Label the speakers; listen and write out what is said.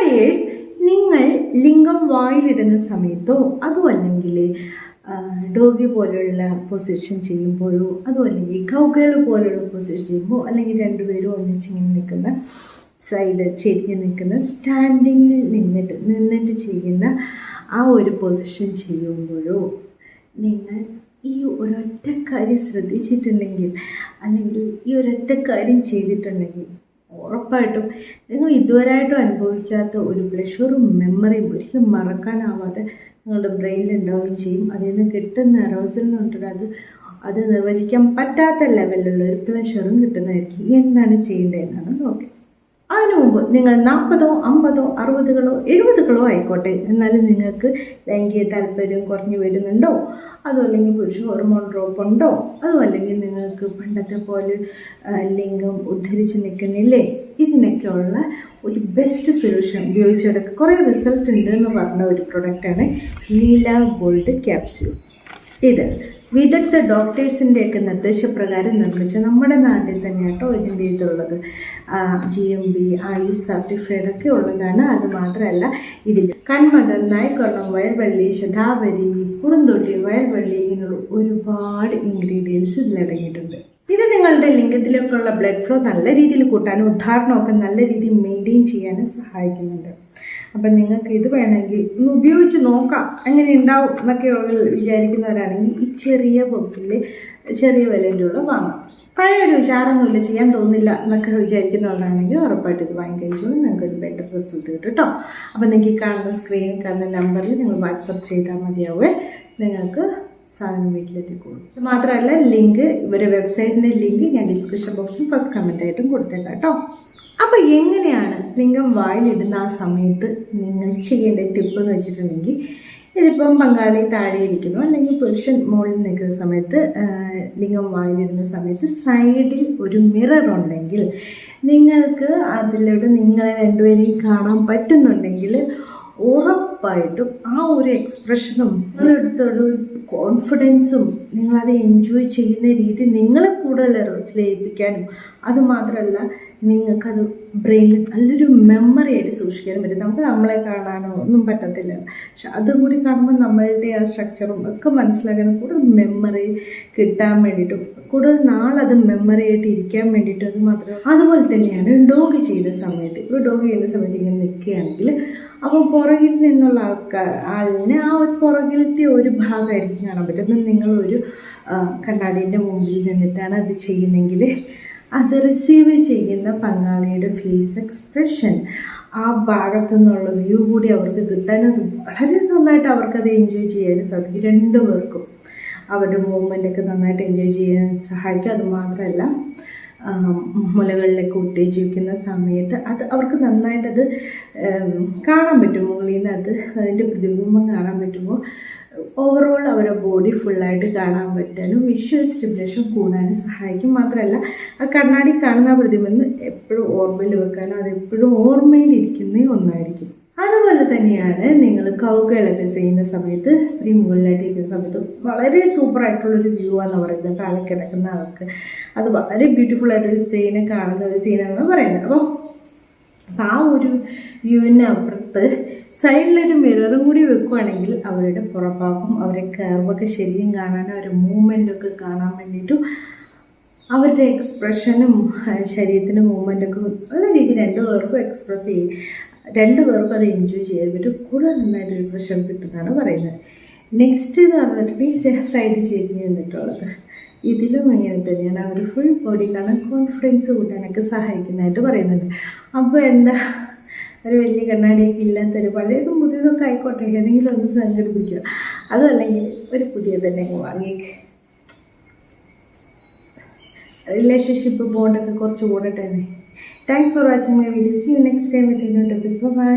Speaker 1: Dears നിങ്ങൾ ലിംഗം വായിലിടുന്ന സമയത്തോ അതും അല്ലെങ്കിൽ ഡോഗി പോലുള്ള പൊസിഷൻ ചെയ്യുമ്പോഴോ അതും അല്ലെങ്കിൽ കൗകൾ പോലുള്ള പൊസിഷൻ ചെയ്യുമ്പോൾ അല്ലെങ്കിൽ രണ്ടുപേരും ഒന്നിച്ചിങ്ങനെ നിൽക്കുന്ന സൈഡ് ചെരിഞ്ഞ് നിൽക്കുന്ന സ്റ്റാൻഡിങ്ങിൽ നിന്നിട്ട് നിന്നിട്ട് ചെയ്യുന്ന ആ ഒരു പൊസിഷൻ ചെയ്യുമ്പോഴോ നിങ്ങൾ ഈ ഒരൊറ്റ കാര്യം ശ്രദ്ധിച്ചിട്ടുണ്ടെങ്കിൽ അല്ലെങ്കിൽ ഈ ഒരൊറ്റ കാര്യം ചെയ്തിട്ടുണ്ടെങ്കിൽ ഉറപ്പായിട്ടും നിങ്ങൾ ഇതുവരെയായിട്ടും അനുഭവിക്കാത്ത ഒരു പ്ലഷറും മെമ്മറിയും ഒരിക്കലും മറക്കാനാവാതെ നിങ്ങളുടെ ബ്രെയിനിൽ ഉണ്ടാവുകയും ചെയ്യും. അതിൽ നിന്ന് കിട്ടുന്ന എന്ന് പറഞ്ഞിട്ട് അത് അത് നിർവചിക്കാൻ പറ്റാത്ത ലെവലിലുള്ള ഒരു പ്ലഷറും കിട്ടുന്നതായിരിക്കും. എന്താണ് ചെയ്യേണ്ടതെന്നാണ് നോക്കി. അതിനു മുമ്പ് നിങ്ങൾ നാൽപ്പതോ അമ്പതോ അറുപതുകളോ എഴുപതുകളോ ആയിക്കോട്ടെ. എന്നാലും നിങ്ങൾക്ക് ലൈംഗിക താല്പര്യം കുറഞ്ഞു വരുന്നുണ്ടോ? അതും അല്ലെങ്കിൽ പുരുഷ ഹോർമോൺ ഡ്രോപ്പ് ഉണ്ടോ? അതും അല്ലെങ്കിൽ നിങ്ങൾക്ക് പണ്ടത്തെ പോലെ ലിംഗം ഉദ്ധരിച്ച് നിൽക്കുന്നില്ലേ? ഇതിനൊക്കെയുള്ള ഒരു ബെസ്റ്റ് സൊല്യൂഷൻ ഉപയോഗിച്ചെടുക്കുക കുറേ റിസൾട്ട് ഉണ്ട് എന്ന് പറഞ്ഞ ഒരു പ്രൊഡക്റ്റാണ് ലീല ഗോൾഡ് ക്യാപ്സ്യൂൾ ഇത് വിദഗ്ധ ഡോക്ടേഴ്സിന്റെയൊക്കെ നിർദ്ദേശപ്രകാരം നിർമ്മിച്ച നമ്മുടെ നാട്ടിൽ തന്നെ കേട്ടോ ഇതിന്റെ ഇതുള്ളത് ജി എം ബി ആയുസ് സർട്ടിഫൈഡ് ഒക്കെ ഉള്ളതാണ്. അത് മാത്രമല്ല ഇതിൽ കന്മദം നായ്ക്കൊള്ളം വയർവള്ളി ശതാവരി കുറുന്തൊട്ടി വയർവള്ളി ഇങ്ങനെയുള്ള ഒരുപാട് ഇൻഗ്രീഡിയൻസ് ഇതിലടങ്ങിയിട്ടുണ്ട് ഇത് നിങ്ങളുടെ ലിംഗത്തിലേക്കുള്ള ബ്ലഡ് ഫ്ലോ നല്ല രീതിയിൽ കൂട്ടാനും ഉദ്ധാരണമൊക്കെ നല്ല രീതിയിൽ മെയിന്റെയിൻ ചെയ്യാനും സഹായിക്കുന്നുണ്ട്. അപ്പം നിങ്ങൾക്ക് ഇത് വേണമെങ്കിൽ ഒന്ന് ഉപയോഗിച്ച് നോക്കാം. അങ്ങനെ ഉണ്ടാവും എന്നൊക്കെ വിചാരിക്കുന്നവരാണെങ്കിൽ ഈ ചെറിയ ബോക്സിൽ ചെറിയ വിലയിലുള്ള വാങ്ങാം. പഴയ ഒരു ഉഷാറൊന്നുമില്ല ചെയ്യാൻ തോന്നില്ല എന്നൊക്കെ വിചാരിക്കുന്നവരാണെങ്കിൽ ഉറപ്പായിട്ട് ഇത് വാങ്ങിക്കഴിച്ചു നിങ്ങൾക്ക് ഒരു ബെറ്റർ റിസൾട്ട് കിട്ടും കേട്ടോ അപ്പോൾ നിങ്ങൾക്ക് ഈ കാണുന്ന സ്ക്രീനിൽ കാണുന്ന നമ്പറിൽ നിങ്ങൾ വാട്സപ്പ് ചെയ്താൽ മതിയാവേ. നിങ്ങൾക്ക് സാധനം വീട്ടിലെത്തിക്കോളൂ. മാത്രമല്ല ലിങ്ക് ഇവരുടെ വെബ്സൈറ്റിന്റെ ലിങ്ക് ഞാൻ ഡിസ്ക്രിപ്ഷൻ ബോക്സിൽ ഫസ്റ്റ് കമന്റ് ആയിട്ടും കൊടുത്തേക്കാം കേട്ടോ അപ്പോൾ എങ്ങനെയാണ് ലിംഗം വായിലിടുന്ന ആ സമയത്ത് നിങ്ങൾ ചെയ്യേണ്ട ടിപ്പ് എന്ന് വെച്ചിട്ടുണ്ടെങ്കിൽ ഇതിപ്പം പങ്കാളി താഴെ ഇരിക്കുന്നു. അല്ലെങ്കിൽ പുരുഷൻ മുകളിൽ നിൽക്കുന്ന സമയത്ത് ലിംഗം വായിലിടുന്ന സമയത്ത് സൈഡിൽ ഒരു മിറർ ഉണ്ടെങ്കിൽ നിങ്ങൾക്ക് അതിലൂടെ നിങ്ങളെ രണ്ടുപേരെയും കാണാൻ പറ്റുന്നുണ്ടെങ്കിൽ ഉറപ്പായിട്ടും ആ ഒരു എക്സ്പ്രഷനും നിങ്ങളെടുത്തൊരു കോൺഫിഡൻസും നിങ്ങളത് എൻജോയ് ചെയ്യുന്ന രീതി നിങ്ങളെ കൂടുതൽ ലയിപ്പിക്കാനും അതുമാത്രമല്ല നിങ്ങൾക്കത് ബ്രെയിനിൽ നല്ലൊരു മെമ്മറി ആയിട്ട് സൂക്ഷിക്കാനും പറ്റും. നമുക്ക് നമ്മളെ കാണാനോ ഒന്നും പറ്റത്തില്ല. പക്ഷെ അതും കൂടി കാണുമ്പോൾ നമ്മളുടെ ആ സ്ട്രക്ചറും ഒക്കെ മനസ്സിലാക്കാൻ കൂടുതൽ മെമ്മറി കിട്ടാൻ വേണ്ടിയിട്ടും കൂടുതൽ നാളത് മെമ്മറി ആയിട്ട് ഇരിക്കാൻ വേണ്ടിയിട്ടും അത് മാത്രം. അതുപോലെ തന്നെയാണ് ഡോഗ് ചെയ്യുന്ന സമയത്ത്. ഇപ്പോൾ ഡോഗ് ചെയ്യുന്ന സമയത്ത് ഇങ്ങനെ നിൽക്കുകയാണെങ്കിൽ അപ്പോൾ പുറകിൽ നിന്നുള്ള ആൾക്കാർ ആളിന് ആ ഒരു പുറകിലത്തെ ഒരു ഭാഗമായിരിക്കും കാണാൻ പറ്റുന്നത് നിങ്ങളൊരു കണ്ണാടിന്റെ മുമ്പിൽ നിന്നിട്ടാണ് അത് ചെയ്യുന്നെങ്കിൽ അത് റിസീവ് ചെയ്യുന്ന പങ്കാളിയുടെ ഫേസ് എക്സ്പ്രഷൻ ആ ഭാഗത്തു നിന്നുള്ള വ്യൂ കൂടി അവർക്ക് കിട്ടാൻ അത് വളരെ നന്നായിട്ട് അവർക്കത് എൻജോയ് ചെയ്യാൻ സാധിക്കും. രണ്ടു പേർക്കും അവരുടെ മൂവ്മെന്റൊക്കെ നന്നായിട്ട് എൻജോയ് ചെയ്യാൻ സഹായിക്കും. അത് മാത്രമല്ല ആ, മുലകളിലൊക്കെ ഉത്തേജിപ്പിക്കുന്ന സമയത്ത് അത് അവർക്ക് നന്നായിട്ടത് കാണാൻ പറ്റും. മുകളിൽ നിന്ന് അത് അതിന്റെ പ്രതിബിംബം കാണാൻ പറ്റുമ്പോൾ ഓവറോൾ അവരുടെ ബോഡി ഫുള്ളായിട്ട് കാണാൻ പറ്റാനും വിഷ്വൽ സ്റ്റിമുലേഷൻ കൂടാനും സഹായിക്കും. മാത്രമല്ല ആ കണ്ണാടി കാണുന്ന പ്രതിബിംബം എപ്പോഴും ഓർമ്മയിൽ വെക്കാനും അത് എപ്പോഴും ഓർമ്മയിലിരിക്കുന്ന ഒന്നായിരിക്കും. അതുപോലെ തന്നെയാണ് നിങ്ങൾ കൗകളൊക്കെ ചെയ്യുന്ന സമയത്ത് സ്ത്രീ മുകളിലായിട്ട് ഇരിക്കുന്ന സമയത്ത് വളരെ സൂപ്പർ സൂപ്പറായിട്ടുള്ളൊരു വ്യൂ ആണെന്ന് പറയുന്നത്. താഴെ കിടക്കുന്ന ആൾക്ക്. അത് വളരെ ബ്യൂട്ടിഫുൾ ആയിട്ടൊരു സ്ത്രീനെ കാണുന്ന ഒരു സീനാണെന്ന് പറയുന്നത്. അപ്പോൾ അപ്പം ആ ഒരു വ്യൂവിന് അപ്പുറത്ത് സൈഡിലൊരു മിററും കൂടി വെക്കുവാണെങ്കിൽ അവരുടെ പുറപ്പാക്കും അവരുടെ കർവൊക്കെ ശരിയും കാണാനും അവരുടെ മൂവ്മെന്റൊക്കെ കാണാൻ വേണ്ടിയിട്ടും അവരുടെ എക്സ്പ്രഷനും ശരീരത്തിന്റെ മൂവ്മെന്റൊക്കെ നല്ല രീതിയിൽ രണ്ടു പേർക്കും എക്സ്പ്രസ് ചെയ്യും. രണ്ടു പേർക്കും അത് എൻജോയ് ചെയ്യാൻ പറ്റും. കൂടുതൽ നന്നായിട്ടൊരു പ്രഷർ കിട്ടുന്നതാണ് പറയുന്നത്. നെക്സ്റ്റ് എന്ന് പറഞ്ഞിട്ട് ഈ സൈഡ് ചെയ്ത് നിന്നിട്ടുള്ളത് ഇതിലും ഇങ്ങനെ തന്നെയാണ്. അവർ ഫുൾ ബോഡി കാണാൻ കോൺഫിഡൻസ് കൂട്ടാനൊക്കെ സഹായിക്കുന്നതായിട്ട് പറയുന്നുണ്ട് അപ്പോൾ എന്താ? ഒരു വലിയ കണ്ണാടിയൊക്കെ ഇല്ലാത്തൊരു പഴയതും പുതിയതൊക്കെ ആയിക്കോട്ടെ. ഏതെങ്കിലും ഒന്ന് സംഘടിപ്പിക്കുക. അതല്ലെങ്കിൽ ഒരു പുതിയ തന്നെ അങ്ങ് വാങ്ങിക്ക്. റിലേഷൻഷിപ്പ് ബോണ്ടൊക്കെ കുറച്ച് കൂടട്ടെ thanks for watching my videos you next time with topic bye